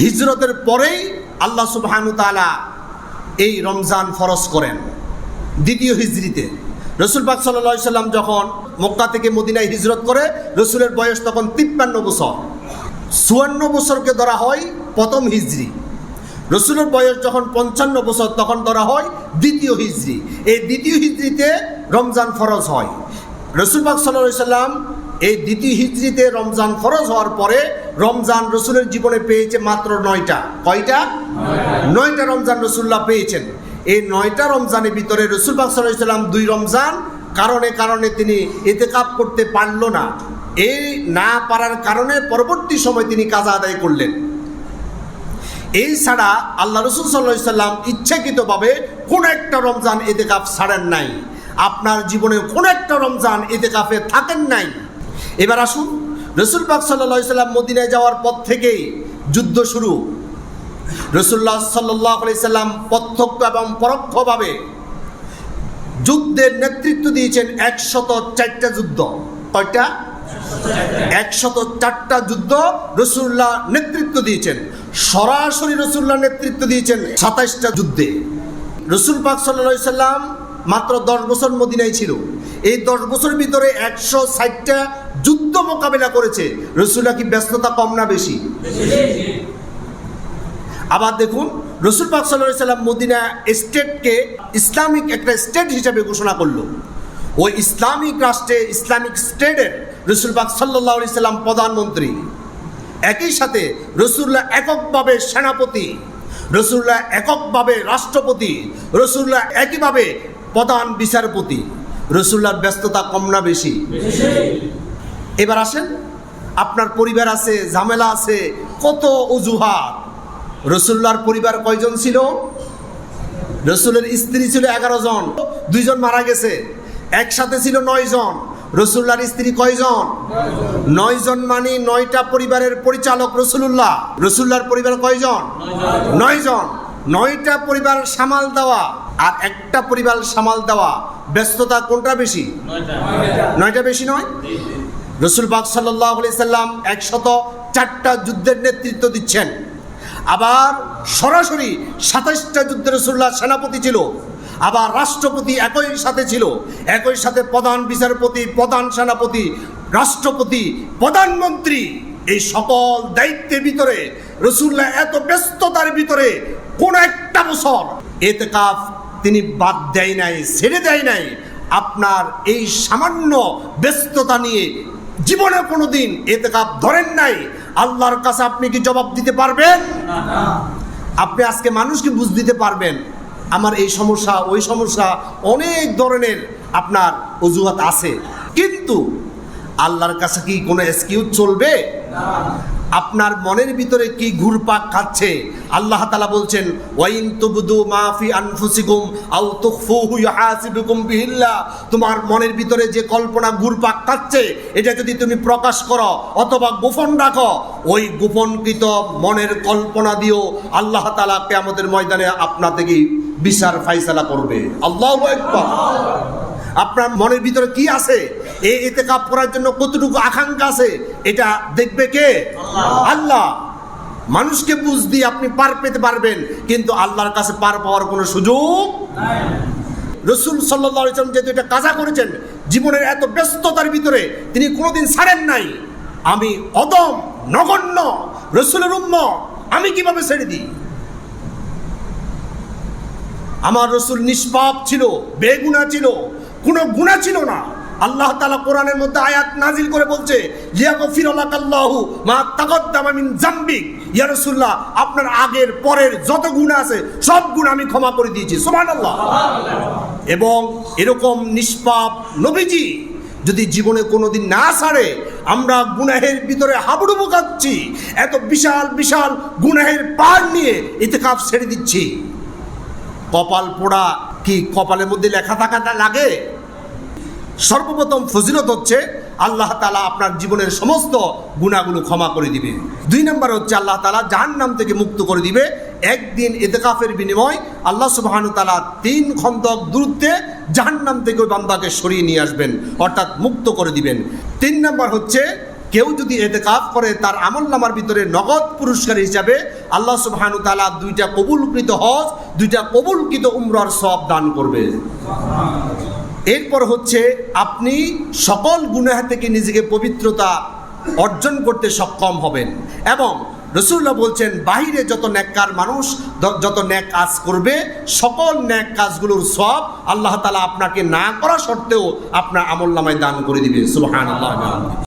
হিজরতের পরেই আল্লাহ সুবহানু তাআলা এই রমজান ফরজ করেন। দ্বিতীয় হিজরিতে। রসুল পাক সাল্লাহ সাল্লাম যখন মক্কা থেকে মদিনায় হিজরত করে, রসুলের বয়স তখন তিপ্পান্ন বছর। চুয়ান্ন বছরকে ধরা হয় প্রথম হিজরি। রসুলের বয়স যখন পঞ্চান্ন বছর তখন ধরা হয় দ্বিতীয় হিজরি। এই দ্বিতীয় হিজরিতে রমজান ফরজ হয়। রসুল পাক সাল্লাহ সাল্লাম এই দ্বিতীয় হিজরিতে রমজান ফরজ হওয়ার পরে রমজান রসুলের জীবনে পেয়েছে মাত্র নয়টা। কয়টা? নয়টা। রমজান রসুল্লাহ পেয়েছেন। এই নয়টা রমজানের ভিতরে রসুল পাক সাল্লাহ দুই রমজান কারণে কারণে তিনি এতে কাপ করতে পারল না। এই না পারার কারণে পরবর্তী সময় তিনি কাজা আদায় করলেন। এই ছাড়া আল্লাহ রসুল সাল্লাহ সাল্লাম ইচ্ছাকৃতভাবে কোন একটা রমজান এতে কাপ ছাড়েন নাই। আপনার জীবনে কোন একটা রমজান এতে কাপে থাকেন নাই। এবার আসুন রসুল পাক সাল্লাম মদিনায় যাওয়ার পর থেকেই যুদ্ধ শুরু। রসুল্লাহ সাল্লাহ সাল্লাম প্রত্যক্ষ এবং পরোক্ষভাবে যুদ্ধের নেতৃত্ব দিয়েছেন একশত চারটা যুদ্ধ। কয়টা? একশত চারটা যুদ্ধ রসুল্লাহ নেতৃত্ব দিয়েছেন। সরাসরি রসুল্লাহ নেতৃত্ব দিয়েছেন সাতাইশটা যুদ্ধে। রসুল পাক সাল্লা সাল্লাম মাত্র দশ বছর মদিনায় ছিল। এই দশ বছরের ভিতরে একশো ষাটটা যুদ্ধ মোকাবেলা করেছে। রসুল্লাহ কি ব্যস্ততা কম না বেশি? আবার দেখুন, রসুল পাক সাল্লাহ সাল্লাম মদিনা স্টেটকে ইসলামিক একটা স্টেট হিসাবে ঘোষণা করল। ওই ইসলামিক রাষ্ট্রে, ইসলামিক স্টেটের রসুল পাক সাল্লাহ সাল্লাম প্রধানমন্ত্রী। একই সাথে রসুল্লাহ এককভাবে সেনাপতি রসুল্লাহ এককভাবে রাষ্ট্রপতি রসুল্লাহ একইভাবে প্রধান বিচারপতি। রসুল্লাহর ব্যস্ততা কম না বেশি। এবার আসেন আপনার পরিবার আছে ঝামেলা আছে কত অজুহাত? রসুল্লাহর পরিবার কয়জন ছিল? রসুলের স্ত্রী ছিল এগারো জন দুইজন মারা গেছে একসাথে ছিল নয় জন। রসুল্লাহর স্ত্রী কয়জন? নয় জন মানে নয়টা পরিবারের পরিচালক রসুল্লাহ রসুল্লাহর পরিবার কয়জন? নয় জন। নয়টা পরিবার সামাল দেওয়া আর একটা পরিবার সামাল দেওয়া। ব্যস্ততা কোনটা বেশি? নয়টা বেশি নয়? রসুল পাক সাল্লাহ সাল্লাম একশত চারটা যুদ্ধের নেতৃত্ব দিচ্ছেন। আবার সরাসরি সাতাশটা যুদ্ধে রসুল্লাহ সেনাপতি ছিল, আবার রাষ্ট্রপতি একই সাথে ছিল, একই সাথে প্রধান বিচারপতি, প্রধান সেনাপতি, রাষ্ট্রপতি, প্রধানমন্ত্রী, এই সকল দায়িত্বের ভিতরে রসুল্লাহ এত ব্যস্ততার ভিতরে কোন একটা বছর এতে কাফ তিনি বাদ দেয় নাই, ছেড়ে দেয় নাই। আপনার এই সামান্য ব্যস্ততা নিয়ে জীবনে কোনো দিন এতে কাপ ধরেন নাই। আল্লাহর কাছে আপনি কি জবাব দিতে পারবেন? আপনি আজকে মানুষকে বুঝ দিতে পারবেন, আমার এই সমস্যা, ওই সমস্যা, অনেক ধরনের আপনার অজুহাত আছে। কিন্তু আল্লাহর কাছে কি কোনো এক্সকিউজ চলবে? আপনার মনের ভিতরে কি ঘুরপাক খাচ্ছে? আল্লাহ তালা বলছেন, ওয়াইন তুবদু মাফি আনফুসিকুম আও তুখফুহু ইউহাসিবুকুম বিহিল্লাহ তোমার মনের ভিতরে যে কল্পনা ঘুরপাক খাচ্ছে, এটা যদি তুমি প্রকাশ করো অথবা গোপন রাখো, ওই গোপনকৃত মনের কল্পনা দিও আল্লাহ তালা আমাদের ময়দানে আপনা থেকেই বিচার ফাইসালা করবে। আল্লাহ আপনার মনের ভিতরে কি আছে? এতে কাপ করার জন্য কতটুকু আকাঙ্ক্ষা আছে? এটা দেখবে কে? আল্লাহ। মানুষকে বুঝ দিয়ে আপনি পার পেতে পারবেন, কিন্তু আল্লাহর কাছে পার পাওয়ার কোনো সুযোগ রসুল সাল্লাহ যেহেতু এটা কাজা করেছেন, জীবনের এত ব্যস্ততার ভিতরে তিনি কোনোদিন ছাড়েন নাই। আমি অদম, নগণ্য, রসুলের উম্ম আমি কীভাবে ছেড়ে দিই? আমার রসুল নিষ্পাপ ছিল বেগুনা ছিল, কোনো গুণা ছিল না। আল্লাহ তালা কোরআনের মধ্যে আয়াত নাজিল করে বলছে মা জামবিক ইয়া আপনার আগের পরের যত গুণ আছে, সব গুণ আমি ক্ষমা করে দিয়েছি। সুবহানাল্লাহ। এবং এরকম নিষ্পাপ নবীজি যদি জীবনে কোনোদিন না ছাড়ে, আমরা গুনাহের ভিতরে হাবুডুবু খাচ্ছি, এত বিশাল বিশাল গুনাহের পার নিয়ে ইতেকাফ ছেড়ে দিচ্ছি। কপাল পোড়া কি কপালের মধ্যে লেখা থাকাটা লাগে? সর্বপ্রথম ফজিলত হচ্ছে আল্লাহ তালা আপনার জীবনের সমস্ত গুণাগুলো ক্ষমা করে দিবে। দুই নম্বর হচ্ছে আল্লাহ তালা জাহান নাম থেকে মুক্ত করে দিবে। একদিন এতেকাফের বিনিময় আল্লাহ সুবাহানু তালা তিন খন্দক দূরত্বে জাহান নাম থেকে ওই বান্দাকে সরিয়ে নিয়ে আসবেন, অর্থাৎ মুক্ত করে দিবেন। তিন নম্বর হচ্ছে কেউ যদি এতেকাফ করে, তার আমল নামার ভিতরে নগদ পুরস্কার হিসাবে আল্লাহ সুবহানু তালা দুইটা কবুলকৃত হজ, দুইটা কবুলকৃত উমরার সব দান করবে। এরপর হচ্ছে আপনি সকল গুনাহ থেকে নিজেকে পবিত্রতা অর্জন করতে সক্ষম হবেন। এবং রসুল্লাহ বলছেন, বাহিরে যত ন্যাককার মানুষ যত ন্যাক কাজ করবে, সকল ন্যাক কাজগুলোর সব আল্লাহ তালা আপনাকে না করা সত্ত্বেও আপনার আমল নামায় দান করে দিবে। সুবাহ